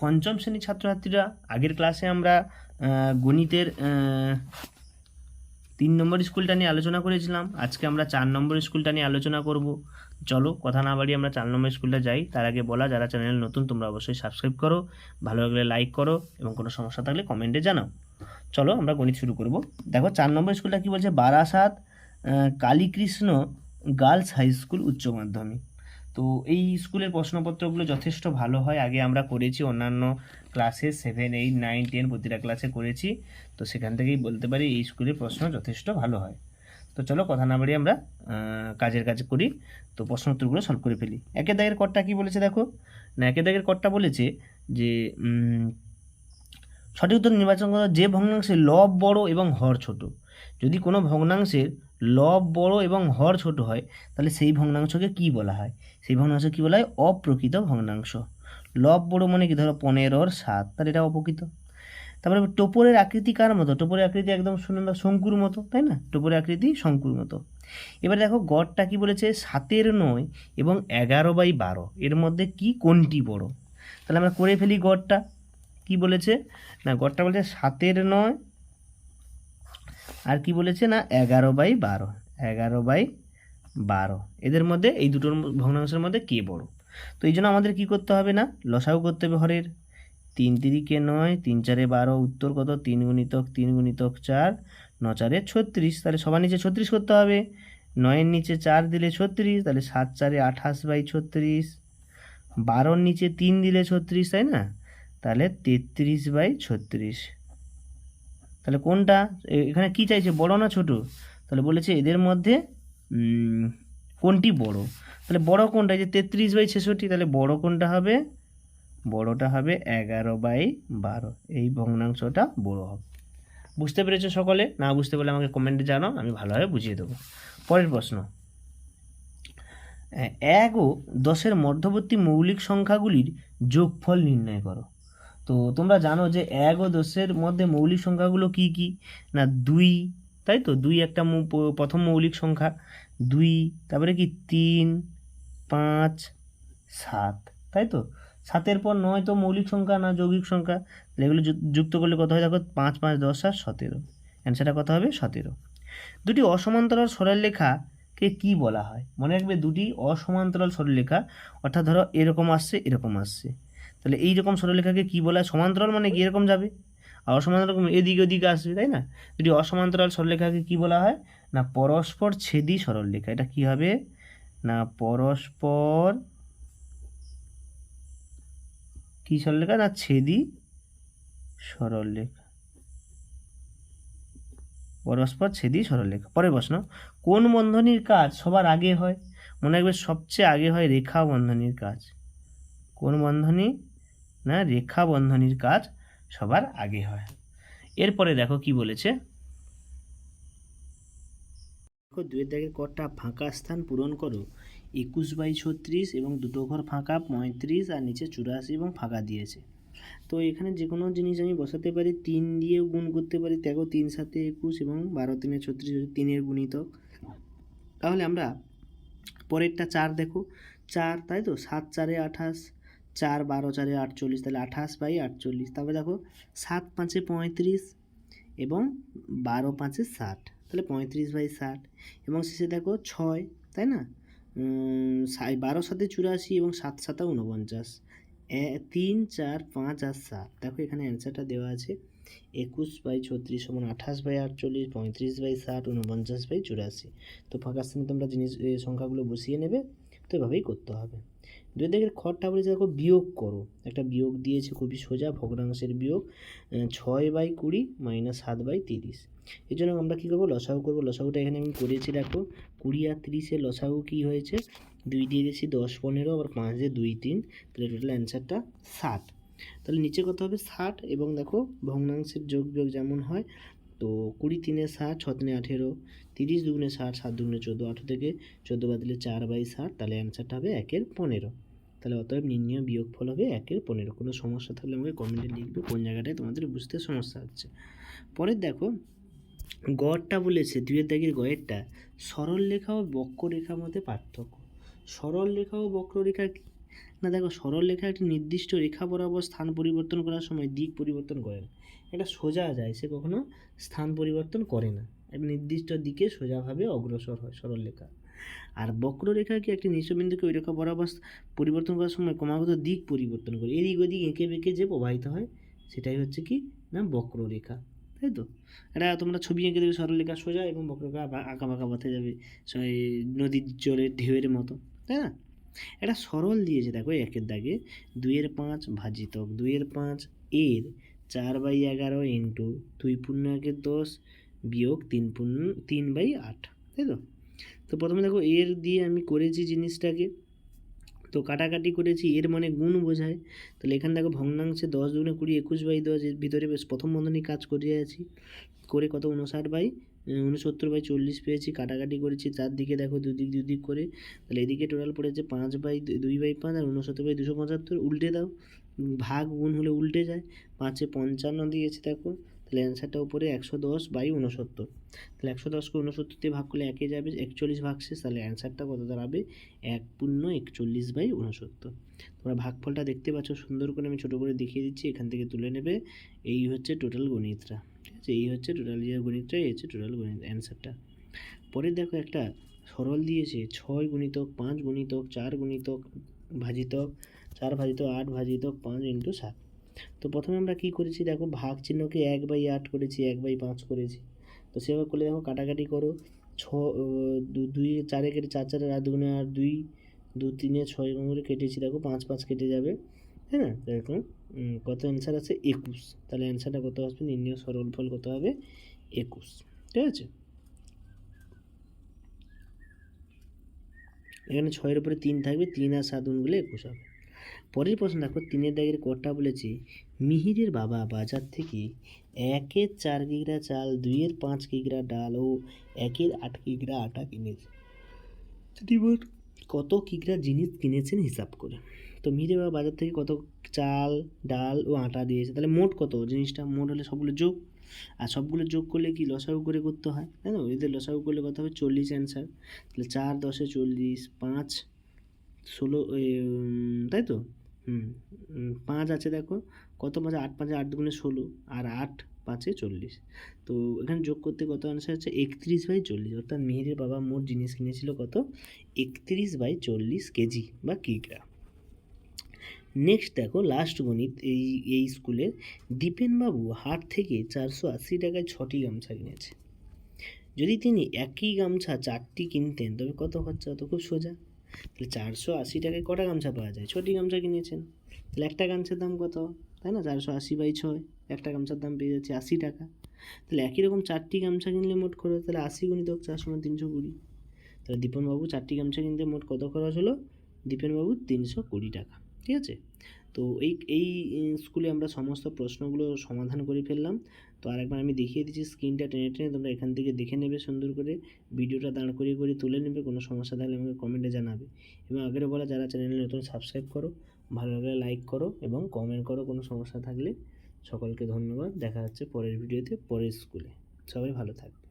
পঞ্চম শ্রেণির ছাত্রছাত্রীরা, আগের ক্লাসে আমরা গণিতের তিন নম্বর স্কুলটা নিয়ে আলোচনা করেছিলাম। আজকে আমরা চার নম্বর স্কুলটা নিয়ে আলোচনা করব। চলো, কথা না বাড়িয়ে আমরা চার নম্বর স্কুলটা যাই। তার আগে বলা, যারা চ্যানেল নতুন, তোমরা অবশ্যই সাবস্ক্রাইব করো। ভালো লাগলে লাইক করো এবং কোনো সমস্যা থাকলে কমেন্টে জানাও। চলো, আমরা গণিত শুরু করব। দেখো, চার নম্বর স্কুলটা কি বলছে? Barasat Kalikrishna girls high school উচ্চ মাধ্যমিক। তো এই স্কুলের প্রশ্নপত্রগুলো যথেষ্ট ভালো হয়। আগে আমরা করেছি অন্যান্য ক্লাসে সেভেন এইট নাইন টেন প্রতিটা ক্লাসে করেছি। তো সেখান থেকেই বলতে পারি এই স্কুলের প্রশ্ন যথেষ্ট ভালো হয়। তো চলো কথা না বাড়িয়ে আমরা কাজের কাজ করি। তো প্রশ্ন উত্তরগুলো সলভ করে ফেলি। একের দাগের কটটা কি বলেছে দেখো? না একের দাগের কটটা বলেছে যে সঠিক উত্তর নির্বাচন করা যে ভগ্নাংশের লব বড় এবং হর ছোট। যদি কোনো ভগ্নাংশের লব বড় এবং হর ছোট হয়, তাহলে সেই ভগ্নাংশকে কি বলা হয়? সেই ভগ্নাংশ কি বলা হয়? অপ্রকৃত ভগ্নাংশ। লব বড় মানে কি? ধরো পনেরোর সাত, তাহলে এটা অপ্রকৃত। তারপরে টোপরের আকৃতি কার মতো? টোপরের আকৃতি একদম শুনে না শঙ্কুর মতো, তাই না? টোপরের আকৃতি শঙ্কুর মতো। এবার দেখো, গড়টা কি বলেছে? সাতের নয় এবং এগারো বাই বারো। এর মধ্যে কি কোনটি বড়? তাহলে আমরা করে ফেলি গড়টা। কি বলেছে? না, গড়টা বলেছে সাতের নয় আর কি বলেছে না? এগারো বাই বারো। এগারো বাই বারো। এদের মধ্যে, এই দুটোর ভগ্নাংশের মধ্যে কে বড়? তো এই জন্য আমাদের কি করতে হবে না? লসাও করতে হবে হরের। তিন তিরিকে নয়, তিন চারে বারো, উত্তর কত? তিন গুণিতক তিন গুণিতক চার, ন চারে ছত্রিশ। তাহলে সবার নিচে ছত্রিশ করতে হবে। নয়ের নিচে চার দিলে ছত্রিশ, তাহলে সাত চারে আঠাশ বাই ছত্রিশ। বারোর নিচে তিন দিলে ছত্রিশ, তাই না? তাহলে তেত্রিশ বাই ছত্রিশ। তাহলে কোনটা? এখানে কি চাইছে? বড় না ছোট? তাহলে বলেছে এদের মধ্যে কোনটি বড়? তাহলে বড় কোনটা? যে তেত্রিশ বাই ছেষট্টি, তাহলে বড় কোনটা হবে? বড়টা হবে এগারো বাই বারো। এই ভগ্নাংশটা বড় হবে। বুঝতে পেরেছ সকলে? না বুঝতে পারলে আমাকে কমেন্টে জানাও, আমি ভালোভাবে বুঝিয়ে দেবো। পরের প্রশ্ন। এক ও দশের মধ্যবর্তী মৌলিক সংখ্যাগুলির যোগফল নির্ণয় করো। তো তোমরা জানো যে এক ও দশের মধ্যে মৌলিক সংখ্যাগুলো কি কি? না, দুই, তাই তো? দুই একটা প্রথম মৌলিক সংখ্যা, দুই, তারপরে কি? তিন, পাঁচ, সাত, তাই তো? সাতের পর নয় তো মৌলিক সংখ্যা না যৌগিক সংখ্যা? এগুলো যুক্ত করলে কত হয়? দেখো, পাঁচ পাঁচ, দশ আর সতেরো। অ্যান্সারটা কত হবে? সতেরো। দুটি অসমান্তরাল সরলরেখাকে কি বলা হয়? মনে রাখবে দুটি অসমান্তরাল সরলরেখা অর্থাৎ ধরো, এরকম আসছে এরকম আসছে। তাহলে এই রকম সরলরেখাকে কি বলা? হয় সমান্তরাল মানে কি? এরকম যাবে। আর অসমান্তরাল মানে এদিকে ওদিকে আসবে, তাই না? দুটি অসমান্তরাল সরলরেখাকে কি বলা হয়? না, পরস্পর ছেদি সরলরেখা এটা কি হবে? না, পরস্পর কি সরলরেখা না ছেদি সরলরেখা পরস্পর ছেদি সরলরেখা পরের প্রশ্ন, কোন বন্ধনীর কাজ সবার আগে হয়? মনে রাখবে সবচেয়ে আগে হয় রেখা বন্ধনীর কাজ। কোন বন্ধনী? না রেখা বন্ধনীর কাজ সবার আগে হয়। এরপরে দেখো কি বলেছে। দেখো, দুয়ের দাগের কটা ফাঁকা স্থান পূরণ করো। একুশ বাই ছত্রিশ এবং দুটো ঘর ফাঁকা, পঁয়ত্রিশ আর নিচে চুরাশি এবং ফাঁকা দিয়েছে। তো এখানে যে কোনো জিনিস আমি বসাতে পারি, তিন দিয়েও গুণ করতে পারি, দেখো তিন সাথে একুশ এবং বারো তিনে ছত্রিশ তিনের গুণিতক। তাহলে আমরা পরেরটা চার দেখো। চার, তাই তো? সাত, চারে আঠাশ চার, বারো, চারে আটচল্লিশ, তাহলে আঠাশ বাই আটচল্লিশ। তারপরে দেখো, সাত পাঁচে পঁয়ত্রিশ এবং বারো পাঁচে ষাট। তাহলে পঁয়ত্রিশ বাই ষাট। এবং শেষে দেখো, ছয়, তাই না? বারো সাথে চুরাশি এবং সাত, সাতা উনপঞ্চাশ তিন, চার, পাঁচ আর সাত। দেখো, এখানে অ্যান্সারটা দেওয়া আছে। একুশ বাই ছত্রিশ সমান আঠাশ বাই আটচল্লিশ, পঁয়ত্রিশ বাই ষাট উনপঞ্চাশ বাই চুরাশি। তো ফাঁকা স্থানে তোমরা জিনিস সংখ্যাগুলো বসিয়ে নেবে। তো এভাবেই করতে হবে। দুই দিকের খরটা বলেছে দেখো বিয়োগ করো, একটা বিয়োগ দিয়েছে খুবই সোজা, ভগ্নাংশের বিয়োগ ছয় বাই কুড়ি মাইনাস সাত বাই তিরিশ। এই জন্য আমরা কী করব? লসাগু করব। লসাগুটা এখানে আমি করেছি, দেখো, কুড়ি আর তিরিশে লসাগু কী হয়েছে? দুই দিয়ে দিয়েছি দশ পনেরো, আবার পাঁচ দিয়ে দুই তিন, তাহলে টোটাল অ্যান্সারটা ষাট। তাহলে নিচে কত হবে? ষাট, এবং দেখো, ভগ্নাংশের যোগ বিয়োগ যেমন হয় তো কুড়ি তিনে ষাট ছ তিনে আঠেরো, তিরিশ দুগুণে ষাট, সাত দুগুণে চোদ্দ, আঠেরো থেকে চোদ্দ বাদ দিলে চার বাই ষাট, তাহলে অ্যান্সারটা হবে একের পনেরো। তাহলে অতএব নির্ণয় বিয়োগ ফল হবে একের পনেরো। কোনো সমস্যা থাকলে আমাকে কমেন্টে লিখবে কোন জায়গাটায় তোমাদের বুঝতে সমস্যা হচ্ছে। পরের দেখো, গড়টা বলেছে দুয়ের দাগের গড়েরটা সরল রেখা ও বক্ররেখার মধ্যে পার্থক্য। সরল রেখা ও বক্ররেখা না, দেখো সরল রেখা একটি নির্দিষ্ট রেখা বরাবর স্থান পরিবর্তন করার সময় দিক পরিবর্তন করে না। এটা সোজা যায়, সে কখনো স্থান পরিবর্তন করে না। একটা নির্দিষ্ট দিকে সোজাভাবে অগ্রসর হয় সরল রেখা আর বক্ররেখা কি একটি নিঃস্ববিন্দুকে ওই রেখা বরাবর পরিবর্তন করার সময় ক্রমাগত দিক পরিবর্তন করে? এদিক ওদিক এঁকে বেঁকে যে প্রবাহিত হয়, সেটাই হচ্ছে কি না বক্ররেখা, তাই তো? এটা তোমরা ছবি এঁকে দেবে সরলরেখা সোজা এবং বক্ররেখা আঁকা বাঁকা পথে যাবে নদীর জলের ঢেউয়ের মতো, তাই না? এটা সরল দিয়েছে, দেখো একের দাগে। দুইয়ের পাঁচ ভাজিতক, দুইয়ের পাঁচ এর চার বাই এগারো ইন্টু দুই পূর্ণ একের দশ বিয়োগ তিন পূর্ণ, তিন বাই আট, তাই তো? তো প্রথমে দেখো এর দিয়ে আমি করেছি জিনিসটাকে। তো কাটাকাটি করেছি, এর মানে গুণ বোঝায়। তাহলে এখানে দেখো ভগ্নাংশে দশ দুগুণে কুড়ি একুশ বাই দশ, এর ভিতরে বেশ প্রথম বন্ধনী কাজ করে আছি করে কত? উনষাট বাই উনসত্তর বাই চল্লিশ পেয়েছি, কাটাকাটি করেছি তার দিকে দেখো দুদিক দুদিক করে। তাহলে এদিকে টোটাল পড়েছে পাঁচ বাই দুই বাই পাঁচ আর উনসত্তর বাই দুশো পঁচাত্তর, উল্টে দাও। ভাগ গুণ হলে উল্টে যায়, পাঁচে পঞ্চান্ন দিয়েছে দেখো। তাহলে অ্যান্সারটা উপরে একশো দশ বাই উনসত্তর। তাহলে একশো দশকে উনসত্তর দিয়ে ভাগ করলে একে যাবে, একচল্লিশ ভাগ শেষ, তাহলে অ্যান্সারটা কত দাঁড়াবে? এক পূর্ণ একচল্লিশ বাই উনসত্তর। তোমরা ভাগফলটা দেখতে পাচ্ছ, সুন্দর করে আমি ছোটো করে দেখিয়ে দিচ্ছি, এখান থেকে তুলে নেবে। এই হচ্ছে টোটাল গণিতটা। আছে এই হচ্ছে টোটাল ইয়ে গণিতটা এই হচ্ছে টোটাল গণিত অ্যান্সারটা পরে দেখো একটা সরল দিয়েছে, ছয় গুণিতক পাঁচ গুণিতক চার গুণিতক ভাজিতক, চার ভাজিতক আট ভাজিতক পাঁচ ইন্টু সাত। তো প্রথমে আমরা কী করেছি দেখো, ভাগ চিহ্নকে এক বাই আট করেছি, এক বাই পাঁচ করেছি। তো সেভাবে করলে দেখো কাটাকাটি করো, ছ দুই চারে কেটে চার চারে আট দুগুণে আর দুই, দু, তিনে ছয় করে কেটেছি। দেখো পাঁচ পাঁচ কেটে যাবে। তাই না এরকম উম, কত অ্যান্সার আছে? একুশ। তাহলে অ্যান্সারটা কত আসবে? নির্ণয় সরল ফল কত হবে? একুশ। ঠিক আছে? এখানে ছয়ের উপরে তিন থাকবে তিন আর সাত গুণগুলো একুশ হবে। পরের প্রশ্ন দেখো তিনের দাগের কটা বলেছে মিহিরের বাবা বাজার থেকে একের চার কিগ্রা চাল দুইয়ের পাঁচ কিগ্রা ডাল ও একের আট কিগ্রা আটা কিনেছে। কত কিগ্রা জিনিস কিনেছেন হিসাব করে? তো মিরে বাবা বাজার থেকে কত চাল, ডাল ও আটা দিয়েছে। তাহলে মোট কত? জিনিসটা মোট হলে সবগুলো যোগ। আর সবগুলো যোগ করলে কি লসাগু করে করতে হয়? তাই না এদের লসাগু করলে কত হবে? চল্লিশ অ্যান্সার তাহলে চার দশে চল্লিশ, পাঁচ, ষোলো তাই তো? হুম পাঁচ আছে দেখো। কত পাঁচে? আট পাঁচে আট দুগুণে ষোলো, আর আট পাঁচে চল্লিশ। তো এখানে যোগ করতে কত আনসার হচ্ছে? একত্রিশ বাই চল্লিশ। অর্থাৎ মেহেরের বাবা মোট জিনিস কিনেছিল কত? একত্রিশ বাই চল্লিশ কেজি বা কিগ্রা নেক্সট দেখো লাস্ট গণিত এই এই স্কুলের দীপেনবাবু হাট থেকে চারশো আশি টাকায় ছটি গামছা কিনেছে। যদি তিনি একই গামছা চারটি কিনতেন, তবে কত খরচা হতো? খুব সোজা। তাহলে চারশো আশি টাকায় কটা গামছা পাওয়া যায়? ছটি গামছা কিনেছেন। তাহলে একটা গামছার দাম কত? তাই না? চারশো আশি বাই ছয়। একটা গামছার দাম পেয়ে যাচ্ছে আশি টাকা। তাহলে একই রকম চারটি গামছা কিনলে মোট খরচ, তাহলে আশি গুণিতক চার সময় তিনশো কুড়ি। তাহলে দীপনবাবু চারটি গামছা কিনতে মোট কত খরচ হলো? দীপেনবাবুর তিনশো কুড়ি টাকা। ঠিক আছে? তো এই এই, স্কুলে আমরা সমস্ত প্রশ্নগুলো সমাধান করে ফেললাম। তো আরেকবার আমি দেখিয়ে দিচ্ছি স্ক্রিনটা টেনে টেনে তোমরা এখান থেকে দেখে নেবে সুন্দর করে। ভিডিওটা দাঁড় করিয়ে করে তুলে নেবে, কোনো সমস্যা থাকলে আমাকে কমেন্টে জানাবে। এবং আগের বলা যারা চ্যানেলে নতুন সাবস্ক্রাইব করো, ভালো লাগলে লাইক করো এবং কমেন্ট করো, কোনো সমস্যা থাকলে সকলকে ধন্যবাদ। দেখা হচ্ছে পরের ভিডিওতে পরের স্কুলে সবাই ভালো থাকবে